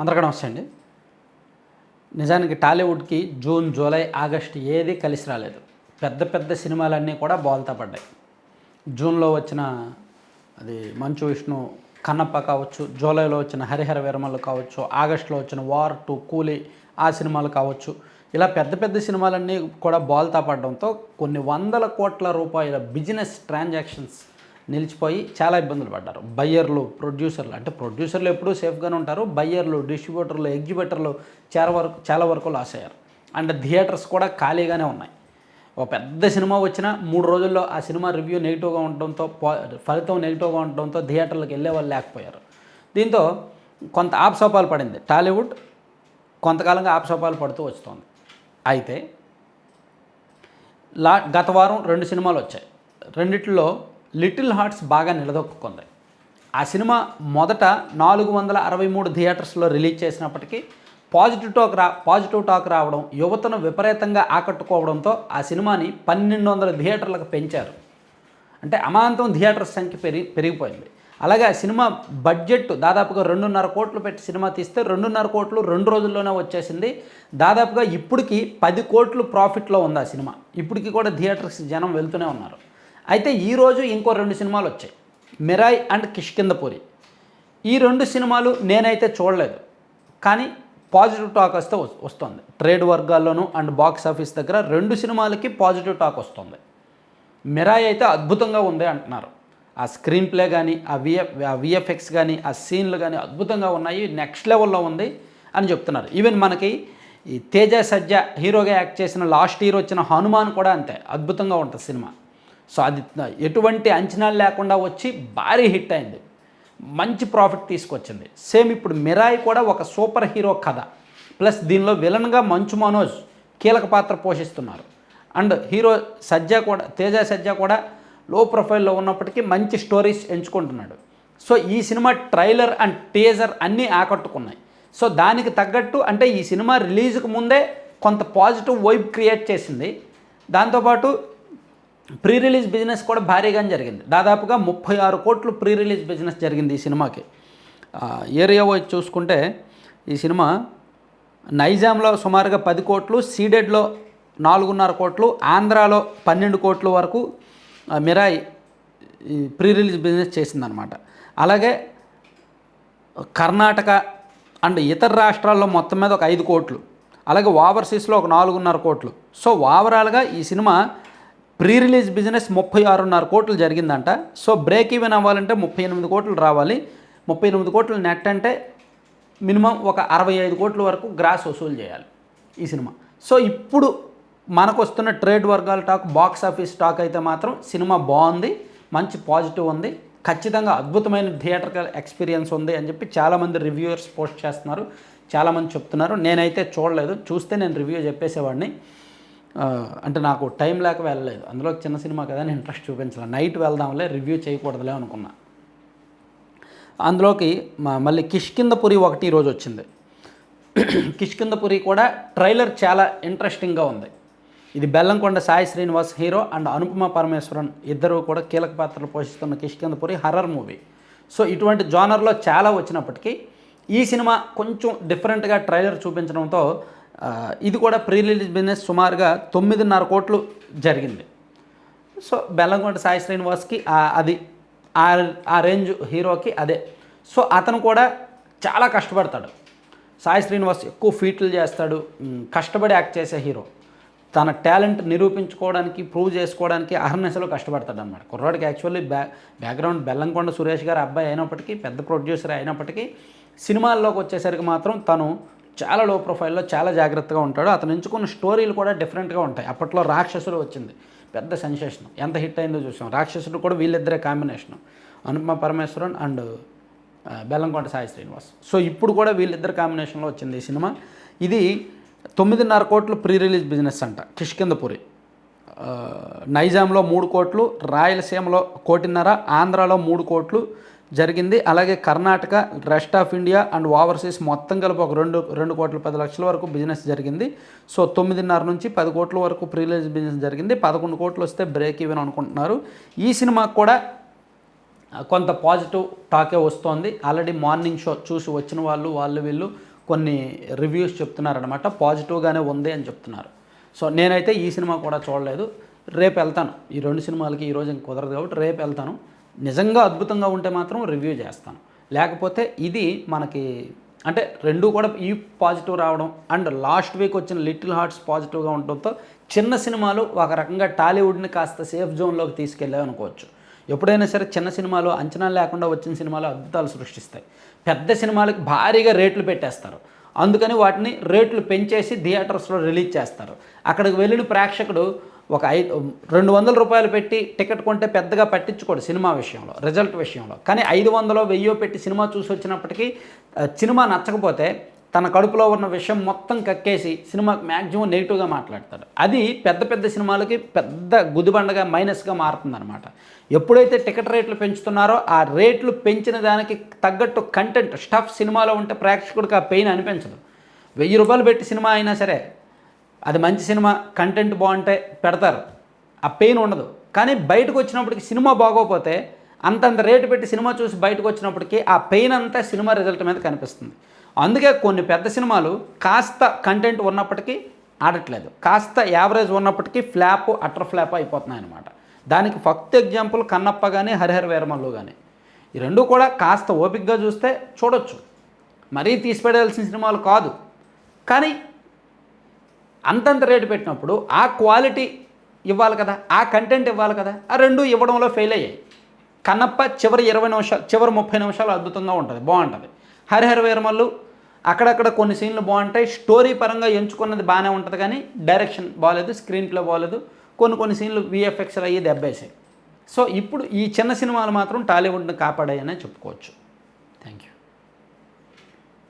అందరికీ నమస్తే అండి. నిజానికి టాలీవుడ్కి జూన్ జూలై ఆగస్టు ఏది కలిసి రాలేదు. పెద్ద పెద్ద సినిమాలన్నీ కూడా బోల్తా పడ్డాయి. జూన్లో వచ్చిన అది మంచు విష్ణు కన్నప్ప కావచ్చు జూలైలో వచ్చిన హరిహర విరమలు కావచ్చు ఆగస్టులో వచ్చిన వార్ టు కూలీ ఆ సినిమాలు కావచ్చు. ఇలా పెద్ద పెద్ద సినిమాలన్నీ కూడా బోల్తా పడడంతో కొన్ని వందల కోట్ల రూపాయల బిజినెస్ ట్రాన్సాక్షన్స్ నిలిచిపోయి చాలా ఇబ్బందులు పడ్డారు. బయ్యర్లు ప్రొడ్యూసర్లు అంటే ప్రొడ్యూసర్లు ఎప్పుడూ సేఫ్గానే ఉంటారు. బయ్యర్లు డిస్ట్రిబ్యూటర్లు ఎగ్జిబ్యూటర్లు చాలా వరకు చాలా వరకు లాస్ అయ్యారు. అండ్ థియేటర్స్ కూడా ఖాళీగానే ఉన్నాయి. ఒక పెద్ద సినిమా వచ్చినా మూడు రోజుల్లో ఆ సినిమా రివ్యూ నెగిటివ్గా ఉండడంతో ఫలితం నెగిటివ్గా ఉండడంతో థియేటర్లకు వెళ్ళే వాళ్ళు లేకపోయారు. దీంతో కొంత ఆప్సోపాలు పడింది. టాలీవుడ్ కొంతకాలంగా ఆప్సోపాలు పడుతూ వస్తుంది. అయితే లా గత వారం రెండు సినిమాలు వచ్చాయి. రెండిట్లో లిటిల్ హార్ట్స్ బాగా నిలదొక్కుంది ఆ సినిమా మొదట నాలుగు వందల అరవై మూడు థియేటర్స్లో రిలీజ్ చేసినప్పటికీ పాజిటివ్ టాక్ రా పాజిటివ్ టాక్ రావడం యువతను విపరీతంగా ఆకట్టుకోవడంతో ఆ సినిమాని పన్నెండు వందల థియేటర్లకు పెంచారు. అంటే అమాంతం థియేటర్ సంఖ్య పెరిగి పెరిగిపోయింది. అలాగే ఆ సినిమా బడ్జెట్ దాదాపుగా రెండున్నర కోట్లు పెట్టి సినిమా తీస్తే రెండున్నర కోట్లు రెండు రోజుల్లోనే వచ్చేసింది. దాదాపుగా ఇప్పటికి పది కోట్లు ప్రాఫిట్లో ఉంది ఆ సినిమా. ఇప్పటికి కూడా థియేటర్స్ జనం వెళ్తూనే ఉన్నారు. అయితే ఈరోజు ఇంకో రెండు సినిమాలు వచ్చాయి. మిరాయ్ అండ్ కిష్కిందపురి ఈ రెండు సినిమాలు నేనైతే చూడలేదు. కానీ పాజిటివ్ టాక్ వస్తే వస్తుంది. ట్రేడ్ వర్గాల్లోనూ అండ్ బాక్స్ ఆఫీస్ దగ్గర రెండు సినిమాలకి పాజిటివ్ టాక్ వస్తుంది. మిరాయ్ అయితే అద్భుతంగా ఉంది అంటున్నారు. ఆ స్క్రీన్ ప్లే కానీ ఆ విఎఫ్ ఆ విఎఫ్ఎక్స్ కానీ ఆ సీన్లు కానీ అద్భుతంగా ఉన్నాయి. నెక్స్ట్ లెవెల్లో ఉంది అని చెప్తున్నారు. ఈవెన్ మనకి ఈ తేజ సజ్జ హీరోగా యాక్ట్ చేసిన లాస్ట్ ఇయర్ వచ్చిన హనుమాన్ కూడా అంతే. అద్భుతంగా ఉంటుంది సినిమా. సో ఎటువంటి అంచనాలు లేకుండా వచ్చి భారీ హిట్ అయింది. మంచి ప్రాఫిట్ తీసుకొచ్చింది. సేమ్ ఇప్పుడు మిరాయి కూడా ఒక సూపర్ హీరో కథ. ప్లస్ దీనిలో విలన్గా మంచు మనోజ్ కీలక పాత్ర పోషిస్తున్నారు. అండ్ హీరో సజ్జా కూడా తేజ సజ్జా కూడా లో ప్రొఫైల్లో ఉన్నప్పటికీ మంచి స్టోరీస్ ఎంచుకుంటున్నాడు. సో ఈ సినిమా ట్రైలర్ అండ్ టీజర్ అన్నీ ఆకట్టుకున్నాయి. సో దానికి తగ్గట్టు అంటే ఈ సినిమా రిలీజ్కి ముందే కొంత పాజిటివ్ వైబ్ క్రియేట్ చేసింది. దాంతోపాటు ప్రీ రిలీజ్ బిజినెస్ కూడా భారీగానే జరిగింది. దాదాపుగా ముప్పై ఆరు కోట్లు ప్రీ రిలీజ్ బిజినెస్ జరిగింది ఈ సినిమాకి. ఏరియా వైజ్ చూసుకుంటే ఈ సినిమా నైజాంలో సుమారుగా పది కోట్లు సీడెడ్లో నాలుగున్నర కోట్లు ఆంధ్రాలో పన్నెండు కోట్ల వరకు Mirai Mirai pre release business చేసిందనమాట అలాగే కర్ణాటక అండ్ ఇతర రాష్ట్రాల్లో మొత్తం మీద ఒక ఐదు కోట్లు అలాగే ఓవర్సీస్లో ఒక నాలుగున్నర కోట్లు. సో ఓవరాల్గా ఈ సినిమా ప్రీ రిలీజ్ బిజినెస్ ముప్పై ఆరున్నర కోట్లు జరిగిందంట. సో బ్రేక్ ఈవెన్ అవ్వాలంటే ముప్పై ఎనిమిది కోట్లు రావాలి. ముప్పై ఎనిమిది కోట్లు నెట్ అంటే మినిమం ఒక అరవై ఐదు కోట్ల వరకు గ్రాస్ వసూలు చేయాలి ఈ సినిమా. సో ఇప్పుడు మనకు వస్తున్న ట్రేడ్ వర్గాల టాక్ బాక్స్ ఆఫీస్ టాక్ అయితే మాత్రం సినిమా బాగుంది మంచి పాజిటివ్ ఉంది. ఖచ్చితంగా అద్భుతమైన థియేటర్ ఎక్స్పీరియన్స్ ఉంది అని చెప్పి చాలామంది రివ్యూయర్స్ పోస్ట్ చేస్తున్నారు చాలామంది చెప్తున్నారు. నేనైతే చూడలేదు చూస్తే నేను రివ్యూ చెప్పేసేవాడిని. అంటే నాకు టైం లేక వెళ్ళలేదు. అందులో చిన్న సినిమా కదా నేను ఇంట్రెస్ట్ చూపించలే. నైట్ వెళ్దాంలే రివ్యూ చేయకూడదులే అనుకున్నా. అందులోకి మళ్ళీ కిష్కిందపురి ఒకటి ఈరోజు వచ్చింది. కిష్కిందపురి కూడా ట్రైలర్ చాలా ఇంట్రెస్టింగ్గా ఉంది. ఇది బెల్లంకొండ సాయి శ్రీనివాస్ హీరో అండ్ అనుపమ పరమేశ్వరన్ ఇద్దరు కూడా కీలక పాత్రలు పోషిస్తున్న కిష్కిందపురి హర్రర్ మూవీ. సో ఇటువంటి జానర్లో చాలా వచ్చినప్పటికీ ఈ సినిమా కొంచెం డిఫరెంట్గా ట్రైలర్ చూపించడంతో ఇది కూడా ప్రీ రిలీజ్ బిజినెస్ సుమారుగా తొమ్మిదిన్నర కోట్లు జరిగింది. సో బెల్లంకొండ సాయి శ్రీనివాస్కి అది ఆ ఆ రేంజ్ హీరోకి అదే. సో అతను కూడా చాలా కష్టపడతాడు. సాయి శ్రీనివాస్ ఎక్కువ ఫీట్లు చేస్తాడు కష్టపడి యాక్ట్ చేసే హీరో. తన టాలెంట్ నిరూపించుకోవడానికి ప్రూవ్ చేసుకోవడానికి అహర్నిశలో కష్టపడతాడు అనమాట కుర్రాడికి యాక్చువల్లీ బ్యా బ్యాక్గ్రౌండ్ బెల్లంకొండ సురేష్ గారు అబ్బాయి అయినప్పటికీ పెద్ద ప్రొడ్యూసర్ అయినప్పటికీ సినిమాల్లోకి వచ్చేసరికి మాత్రం తను చాలా లో ప్రొఫైల్లో చాలా జాగ్రత్తగా ఉంటాడు. అతను ఎంచుకున్న స్టోరీలు కూడా డిఫరెంట్గా ఉంటాయి. అప్పట్లో రాక్షసుడు వచ్చింది. పెద్ద సెన్సేషన్ ఎంత హిట్ అయిందో చూసాం. రాక్షసుడు కూడా వీళ్ళిద్దరే combination Anupama Parameswaran and Bellamkonda Sai Srinivas. So ఇప్పుడు కూడా వీళ్ళిద్దరు కాంబినేషన్లో వచ్చింది ఈ సినిమా. ఇది తొమ్మిదిన్నర కోట్లు ప్రీ రిలీజ్ బిజినెస్ అంట కిష్కిందపురి నైజాంలో మూడు కోట్లు రాయలసీమలో కోటిన్నర ఆంధ్రాలో మూడు కోట్లు జరిగింది. అలాగే Karnataka rest of India and overseas మొత్తం కలిపి ఒక రెండు రెండు కోట్ల పది లక్షల వరకు బిజినెస్ జరిగింది. సో తొమ్మిదిన్నర నుంచి పది కోట్ల వరకు ప్రీలేజ్ బిజినెస్ జరిగింది. పదకొండు కోట్లు వస్తే బ్రేక్ ఈవెన్ అనుకుంటున్నారు. ఈ సినిమాకు కూడా కొంత పాజిటివ్ టాకే వస్తోంది. ఆల్రెడీ మార్నింగ్ షో చూసి వచ్చిన వాళ్ళు వాళ్ళు వీళ్ళు కొన్ని రివ్యూస్ చెప్తున్నారనమాట పాజిటివ్గానే ఉంది అని చెప్తున్నారు. సో నేనైతే ఈ సినిమా కూడా చూడలేదు. రేపు వెళ్తాను. ఈ రెండు సినిమాలకి ఈరోజు ఇంక కుదరదు కాబట్టి రేపు వెళ్తాను. నిజంగా అద్భుతంగా ఉంటే మాత్రం రివ్యూ చేస్తాను. లేకపోతే ఇది మనకి అంటే రెండు కూడా ఈ పాజిటివ్ రావడం అండ్ లాస్ట్ వీక్ వచ్చిన లిటిల్ హార్ట్స్ పాజిటివ్గా ఉండడంతో చిన్న సినిమాలు ఒక రకంగా టాలీవుడ్ని కాస్త సేఫ్ జోన్లోకి తీసుకెళ్ళాయి అనుకోవచ్చు. ఎప్పుడైనా సరే చిన్న సినిమాలు అంచనా లేకుండా వచ్చిన సినిమాలు అద్భుతాలు సృష్టిస్తాయి. పెద్ద సినిమాలకు భారీగా రేట్లు పెట్టేస్తారు. అందుకని వాటిని రేట్లు పెంచేసి థియేటర్స్లో రిలీజ్ చేస్తారు. అక్కడికి వెళ్ళిన ప్రేక్షకుడు ఒక ఐదు రెండు వందల రూపాయలు పెట్టి టికెట్ కొంటే పెద్దగా పట్టించుకోడు సినిమా విషయంలో రిజల్ట్ విషయంలో. కానీ ఐదు వందలో వెయ్యో పెట్టి సినిమా చూసి వచ్చినప్పటికీ సినిమా నచ్చకపోతే తన కడుపులో ఉన్న విషయం మొత్తం కక్కేసి సినిమాకి మ్యాక్సిమం నెగిటివ్గా మాట్లాడతాడు. అది పెద్ద పెద్ద సినిమాలకి పెద్ద గుదిబండగా మైనస్గా మారుతుందన్నమాట. ఎప్పుడైతే టికెట్ రేట్లు పెంచుతున్నారో ఆ రేట్లు పెంచిన దానికి తగ్గట్టు కంటెంట్ స్టఫ్ సినిమాలో ఉంటే ప్రేక్షకుడికి ఆ పెయిన్ అనిపించదు. వెయ్యి రూపాయలు పెట్టి సినిమా అయినా సరే అది మంచి సినిమా కంటెంట్ బాగుంటే పెడతారు. ఆ పెయిన్ ఉండదు. కానీ బయటకు వచ్చినప్పటికి సినిమా బాగోకపోతే అంతంత రేటు పెట్టి సినిమా చూసి బయటకు వచ్చినప్పటికీ ఆ పెయిన్ అంతా సినిమా రిజల్ట్ మీద కనిపిస్తుంది. అందుకే కొన్ని పెద్ద సినిమాలు కాస్త కంటెంట్ ఉన్నప్పటికీ ఆడట్లేదు. కాస్త యావరేజ్ ఉన్నప్పటికీ ఫ్లాప్ అటర్ ఫ్లాప్ అయిపోతున్నాయి అనమాట దానికి ఫస్ట్ ఎగ్జాంపుల్ కన్నప్ప కానీ హరిహర వీరమల్లు కానీ ఈ రెండు కూడా కాస్త ఓపికగా చూస్తే చూడొచ్చు. మరీ తీసిపెట్టాల్సిన సినిమాలు కాదు. కానీ అంతంత రేటు పెట్టినప్పుడు ఆ క్వాలిటీ ఇవ్వాలి కదా ఆ కంటెంట్ ఇవ్వాలి కదా ఆ రెండు ఇవ్వడంలో ఫెయిల్ అయ్యాయి. కన్నప్ప చివరి ఇరవై నిమిషాలు చివరి ముప్పై నిమిషాలు అద్భుతంగా ఉంటుంది బాగుంటుంది. హరిహర వీరమల్లు అక్కడక్కడ కొన్ని సీన్లు బాగుంటాయి స్టోరీ పరంగా ఎంచుకున్నది బాగానే ఉంటుంది కానీ డైరెక్షన్ బాగాలేదు స్క్రీన్ ప్లే బాగాలేదు కొన్ని కొన్ని సీన్లు విఎఫ్ఎక్స్లు అయ్యి దెబ్బేసాయి. సో ఇప్పుడు ఈ చిన్న సినిమాలు మాత్రం టాలీవుడ్ని కాపాడాయనే చెప్పుకోవచ్చు.